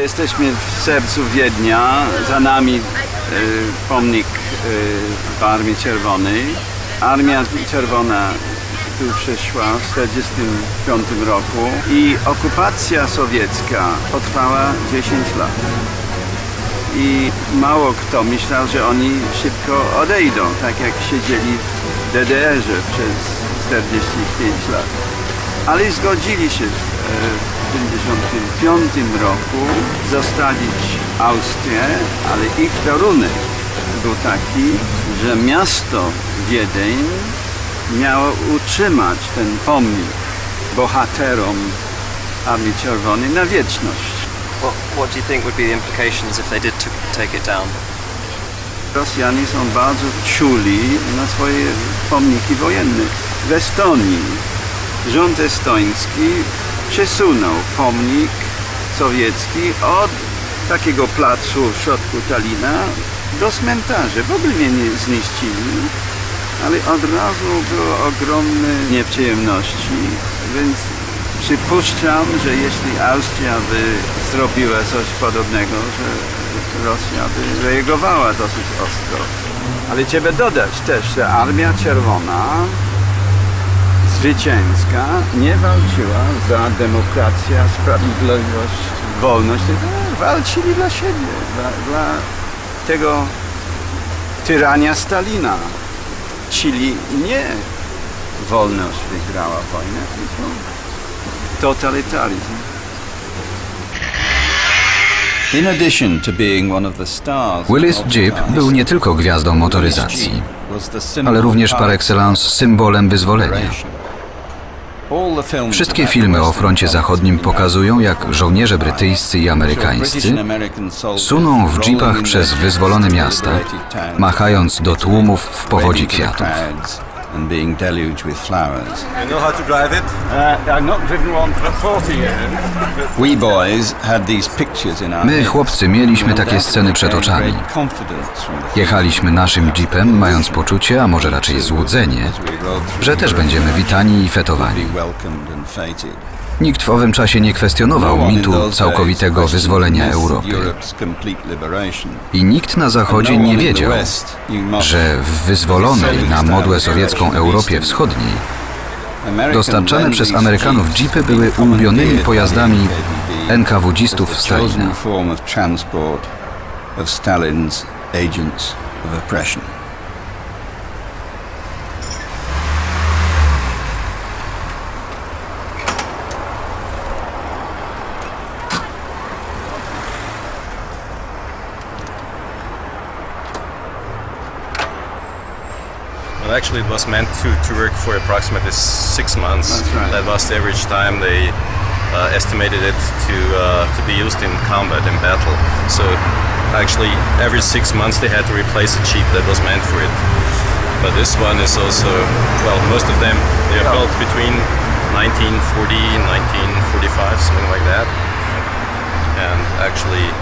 jesteśmy w sercu Wiednia. Za nami y, pomnik y, Armii Czerwonej. Armia Czerwona tu przyszła w 1945 roku i okupacja sowiecka potrwała 10 lat. I mało kto myślał, że oni szybko odejdą, tak jak siedzieli w DDR-ze przez 45 lat. Ale zgodzili się w 1955 roku zostawić Austrię, ale ich warunek był taki, że miasto Wiedeń miało utrzymać ten pomnik bohaterom Armii Czerwonej na wieczność. What, what do you think would be the implications if they did take it down? Rosjanie są bardzo czuli na swoje pomniki wojenne. W Estonii rząd estoński przesunął pomnik sowiecki od takiego placu w środku Talina do cmentarza. W ogóle mnie nie zniszczyli, ale od razu było ogromne nieprzyjemności, więc przypuszczam, że jeśli Austria by zrobiła coś podobnego, że Rosja by reagowała dosyć ostro. Ale trzeba dodać też, że Armia Czerwona zwycięska nie walczyła za demokrację, sprawiedliwość, wolność, tylko walczyli dla siebie, dla, dla tego tyrania Stalina. Czyli nie wolność wygrała wojnę, tylko totalitaryzm. In addition to being one of the stars Willis Jeep był nie tylko gwiazdą motoryzacji, ale również par excellence symbolem wyzwolenia. Wszystkie filmy o froncie zachodnim pokazują, jak żołnierze brytyjscy i amerykańscy suną w jeepach przez wyzwolone miasta, machając do tłumów w powodzi kwiatów. And being deluged with flowers. You know how to drive it? Uh, I've not driven one for 40 years. We boys had these pictures in our My, chłopcy, mieliśmy takie sceny przed oczami. Jechaliśmy naszym jeepem, mając poczucie, a może raczej złudzenie, że też będziemy witani i fetowani. Nikt w owym czasie nie kwestionował mitu całkowitego wyzwolenia Europy. I nikt na Zachodzie nie wiedział, że w wyzwolonej na modłę sowiecką Europie Wschodniej dostarczane przez Amerykanów jeepy były ulubionymi pojazdami NKWDzistów Stalina. Well, actually, it was meant to, to work for approximately six months. That's right. That was the average time they uh, estimated it to uh, to be used in combat in battle. So, actually, every six months they had to replace a jeep that was meant for it. But this one is also well, most of them they are built between 1940 and 1945, something like that. And actually,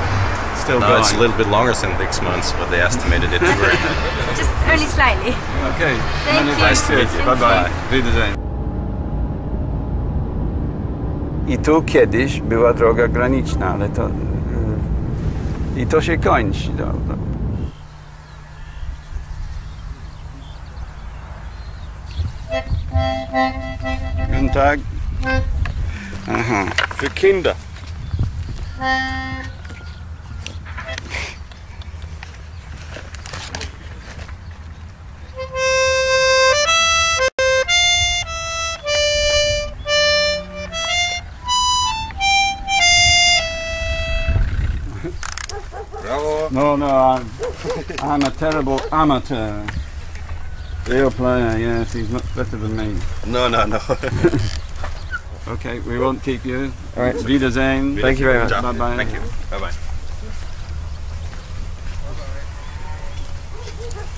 Still now it's a little bit longer than six months, but they estimated it to work. Just only slightly. Okay. Thank you. Nice to meet you. Bye bye. Wiedersehen. I tu kiedyś była droga graniczna, ale to... y, I to się kończy. No, no. Guten Tag. Aha. Für Kinder. I'm, a terrible amateur. Real player, yes, he's much better than me. No, no, no. Okay, we won't keep you. All right. Wiedersehen. Thank you very much. Bye bye. Thank you. Bye bye.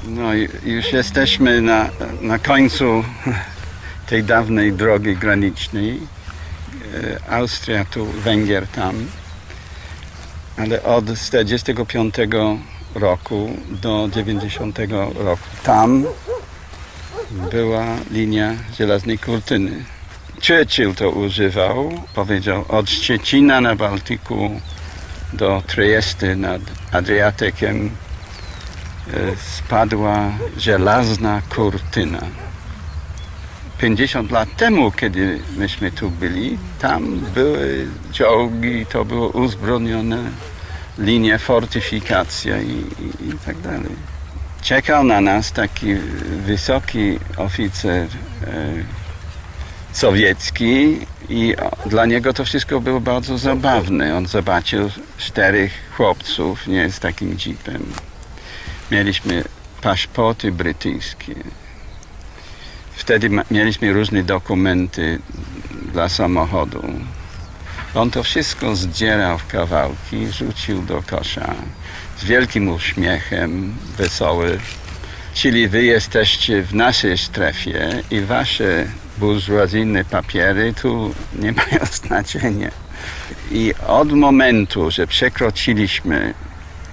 No już jesteśmy na, na końcu tej dawnej drogi granicznej. E, Austria tu, Węgier tam. Ale od 45 roku do 90 roku tam była linia żelaznej kurtyny. Churchill to używał, powiedział od Szczecina na Bałtyku do Trieste nad Adriatykiem e, spadła żelazna kurtyna. 50 lat temu, kiedy myśmy tu byli, tam były czołgi, to było uzbrojone linie, fortyfikacja i, i, i tak dalej. Czekał na nas taki wysoki oficer e, sowiecki i dla niego to wszystko było bardzo zabawne. On zobaczył czterech chłopców, nie z takim jeepem. Mieliśmy paszporty brytyjskie. Wtedy mieliśmy różne dokumenty dla samochodu. On to wszystko zdzierał w kawałki, rzucił do kosza z wielkim uśmiechem, wesoły. Czyli wy jesteście w naszej strefie i wasze burżuazyjne papiery tu nie mają znaczenia. I od momentu, że przekroczyliśmy,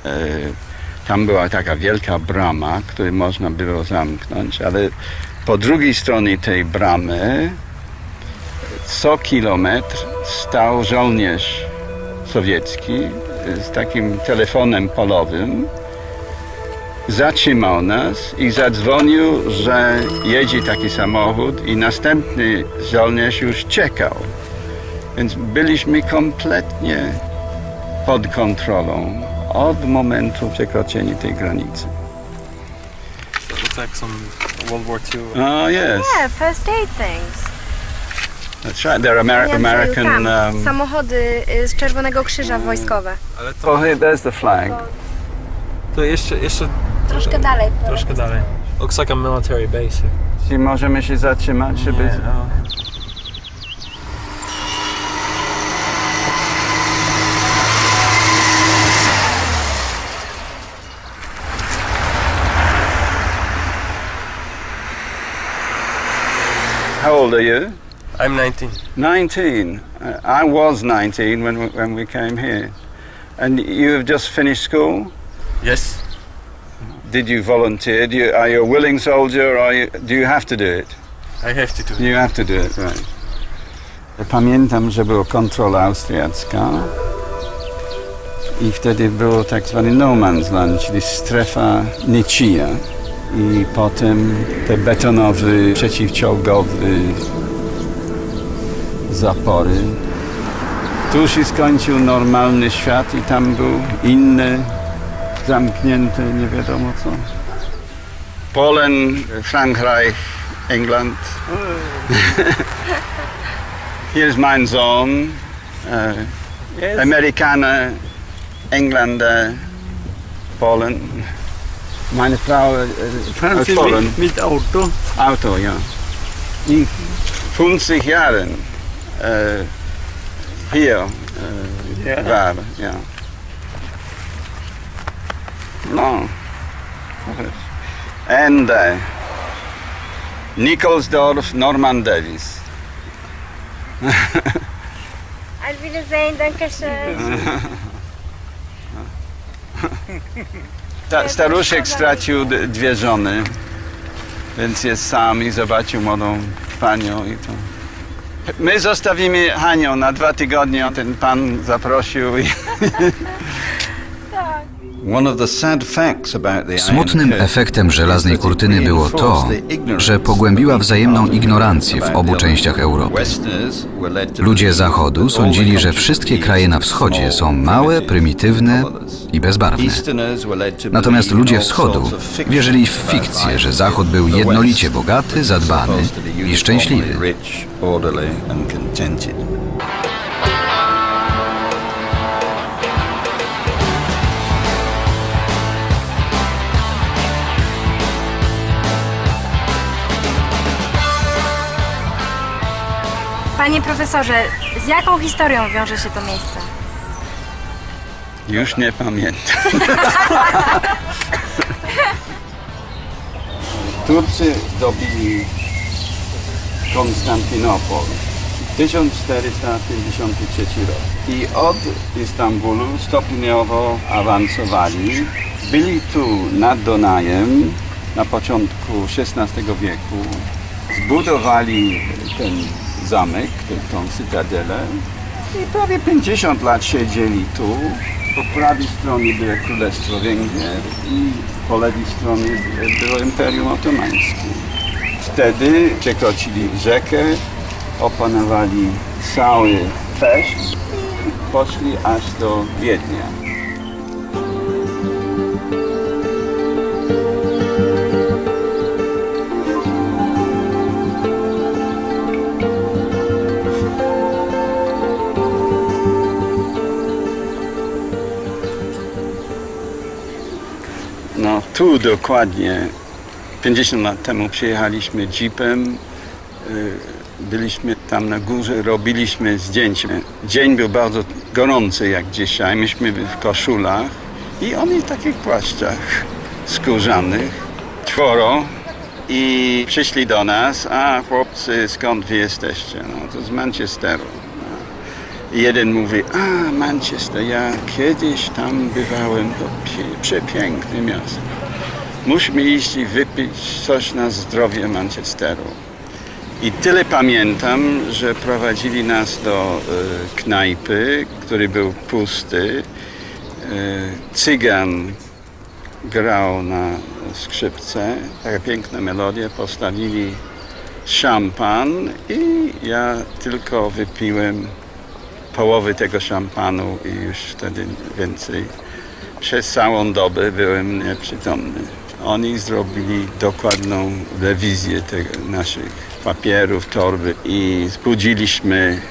e, tam była taka wielka brama, którą można było zamknąć, ale po drugiej stronie tej bramy co kilometr stał żołnierz sowiecki z takim telefonem polowym. Zatrzymał nas i zadzwonił, że jedzie taki samochód i następny żołnierz już czekał. Więc byliśmy kompletnie pod kontrolą od momentu przekroczenia tej granicy. That looks like some World War II. Oh yes, Yeah, first aid things. That's right. They're Amer- American. Um, Samochody y, z Czerwonego Krzyża wojskowe. Ale to, oh, here, there's the flag. to jeszcze, jeszcze Troszkę dalej. troszkę dalej. Looks like a military base. Czy możemy się zatrzymać, żeby... Nie, no. How old are you? I'm 19. 19. Uh, I was 19 when we, when we came here. And you have just finished school? Yes. Did you volunteer? Do you, are you a willing soldier or are you, do you have to do it? I have to do it. You have to do it, right. Pamiętam, że była kontrola austriacka i wtedy było tak zwany no man's land, czyli strefa niczyja. I potem te betonowe, przeciwczołgowe zapory. Tu się skończył normalny świat i tam był inny, zamknięty, nie wiadomo co. Polen, Frankreich, England. Here's mein Sohn, äh, Amerikaner, Engländer, Polen. Meine Frau äh, Fahren aus Polen. mit, mit Auto? Auto, ja. In 50 Jahren äh, hier äh, Ja. war, ja. No. And uh, Nikolsdorf, Norman Davis. Auf Wiedersehen, danke schön. Ta, staruszek stracił dwie żony, więc jest sam i zobaczył młodą panią i to. My zostawimy Hanią na dwa tygodnie, ten pan zaprosił. Smutnym efektem żelaznej kurtyny było to, że pogłębiła wzajemną ignorancję w obu częściach Europy. Ludzie Zachodu sądzili, że wszystkie kraje na wschodzie są małe, prymitywne i bezbarwne. Natomiast ludzie Wschodu wierzyli w fikcję, że Zachód był jednolicie bogaty, zadbany i szczęśliwy. Panie profesorze, z jaką historią wiąże się to miejsce? Już nie pamiętam. Turcy dobili Konstantynopol 1453 rok i od Istambułu stopniowo awansowali. Byli tu nad Donajem na początku XVI wieku. Zbudowali ten zamek, tą cytadelę i prawie 50 lat siedzieli tu Po prawej stronie było Królestwo Węgier i po lewej stronie było Imperium Otomańskie. Wtedy przekroczyli rzekę, opanowali cały Peszcz i poszli aż do Wiednia. Tu dokładnie 50 lat temu przyjechaliśmy jeepem. y, Byliśmy tam na górze, robiliśmy zdjęcia. Dzień był bardzo gorący jak dzisiaj. Myśmy w koszulach i oni w takich płaszczach skórzanych. Czworo. I przyszli do nas, a chłopcy skąd wy jesteście? No to z Manchesteru. I jeden mówi, a Manchester, ja kiedyś tam bywałem, to przepiękne miasto. Musimy iść i wypić coś na zdrowie Manchesteru. I tyle pamiętam, że prowadzili nas do e, knajpy, który był pusty. E, cygan grał na skrzypce, taka piękna melodia, postawili szampan i ja tylko wypiłem połowy tego szampanu i już wtedy więcej. Przez całą dobę byłem nieprzytomny. Oni zrobili dokładną rewizję tego, naszych papierów, torby i zbudziliśmy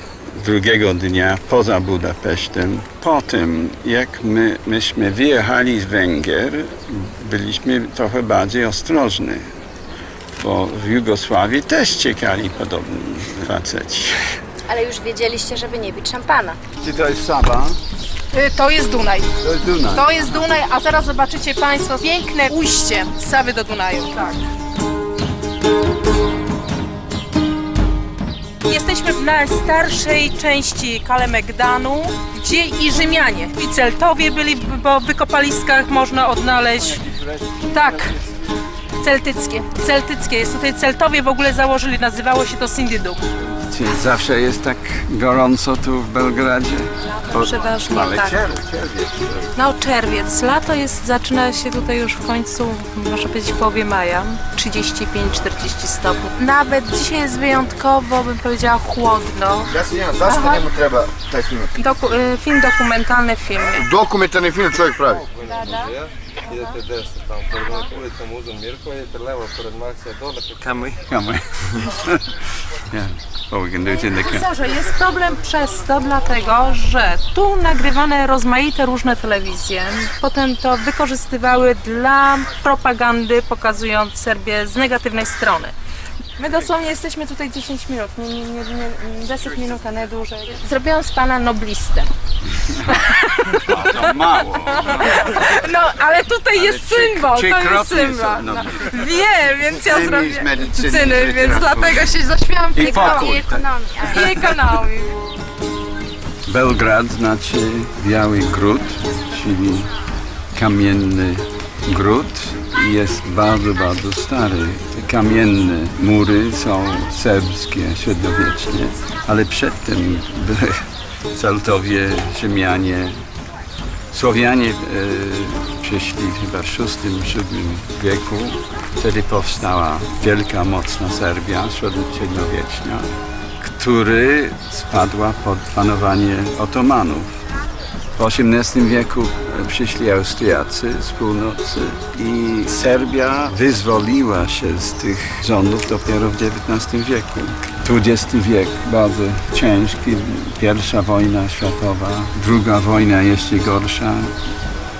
drugiego dnia poza Budapesztem. Potem, jak my, myśmy wyjechali z Węgier, byliśmy trochę bardziej ostrożni, bo w Jugosławii też ciekali podobni faceci. Ale już wiedzieliście, żeby nie pić szampana. Czy to jest Saba? Y, To jest Dunaj. To jest Dunaj. To jest Dunaj, a zaraz zobaczycie Państwo piękne ujście z Sawy do Dunaju. Tak. Jesteśmy w najstarszej części Kalemegdanu, gdzie i Rzymianie, i Celtowie byli, bo w wykopaliskach można odnaleźć. Tak, celtyckie. Celtyckie. Jest tutaj Celtowie w ogóle założyli, nazywało się to Sindydum. Czy zawsze jest tak gorąco tu w Belgradzie? Bo- Przeważnie Ale tak. czerw, czerwiec. No czerwiec, lato jest, zaczyna się tutaj już w końcu, można powiedzieć w połowie maja, 35-40 stopni. Nawet dzisiaj jest wyjątkowo, bym powiedziała, chłodno. Ja Aha. njemu treba taj film? Doku, y, film dokumentalny w filmie. Dokumentarni film čovjek pravi. Idete desno tamo, pored ulicom Uzun Mirko, idete levo pored Maksija dole. Can we? Yeah. Well, we can do it in the jest problem przez to, dlatego, że tu nagrywane rozmaite różne telewizje, potem to wykorzystywały dla propagandy, pokazując Serbię z negatywnej strony. My dosłownie jesteśmy tutaj 10 minut, nie, nie, nie, nie, 10 minut, a nie dłużej. Zrobiłam z pana noblistę. A, to mało. No, ale tutaj jest trzy- symbol, to jest symbol. No. Wiem, więc ja zrobię z medycyny, więc dlatego się zaśmiałam I pokój. I ekonomii. A, i ekonomii. Belgrad znaczy Biały Gród, czyli kamienny gród jest bardzo, bardzo stary. Kamienne mury są serbskie, średniowieczne, ale przedtem były Celtowie, Rzymianie, Słowianie e, przyszli chyba w VI-VII wieku. Wtedy powstała wielka, mocna Serbia średniowieczna, który spadła pod panowanie Otomanów. W XVIII wieku e, przyszli Austriacy z północy i Serbia wyzwoliła się z tych rządów dopiero w XIX wieku. XX wiek bardzo ciężki, pierwsza wojna światowa, druga wojna jeszcze gorsza,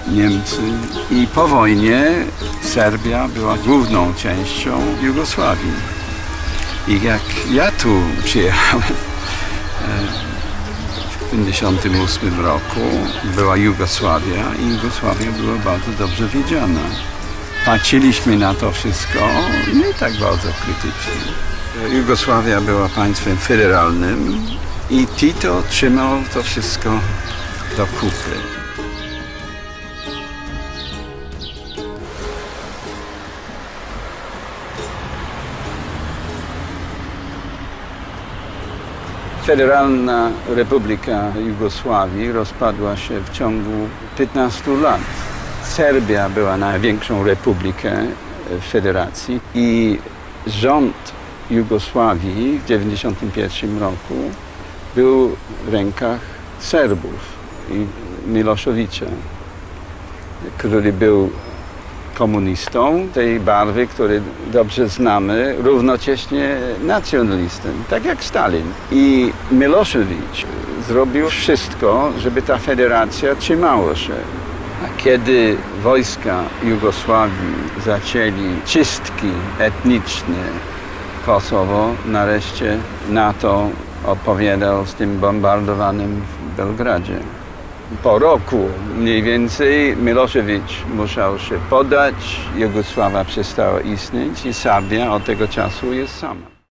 Niemcy i po wojnie Serbia była główną częścią Jugosławii. I jak ja tu przyjechałem w 1958 roku, była Jugosławia i Jugosławia była bardzo dobrze wiedziana. Patrzyliśmy na to wszystko nie tak bardzo krytycznie. Jugosławia była państwem federalnym i Tito trzymał to wszystko do kupy. Federalna Republika Jugosławii rozpadła się w ciągu 15 lat. Serbia była największą republiką w federacji i rząd Jugosławii w 1991 roku był w rękach Serbów i Miloszewicza, który był komunistą tej barwy, który dobrze znamy, równocześnie nacjonalistą, tak jak Stalin. I Miloszewicz zrobił wszystko, żeby ta federacja trzymała się. A kiedy wojska Jugosławii zaczęli czystki etniczne Kosowo, nareszcie NATO odpowiadał z tym bombardowanym w Belgradzie. Po roku mniej więcej Miloszewicz musiał się podać, Jugosławia przestała istnieć i Serbia od tego czasu jest sama.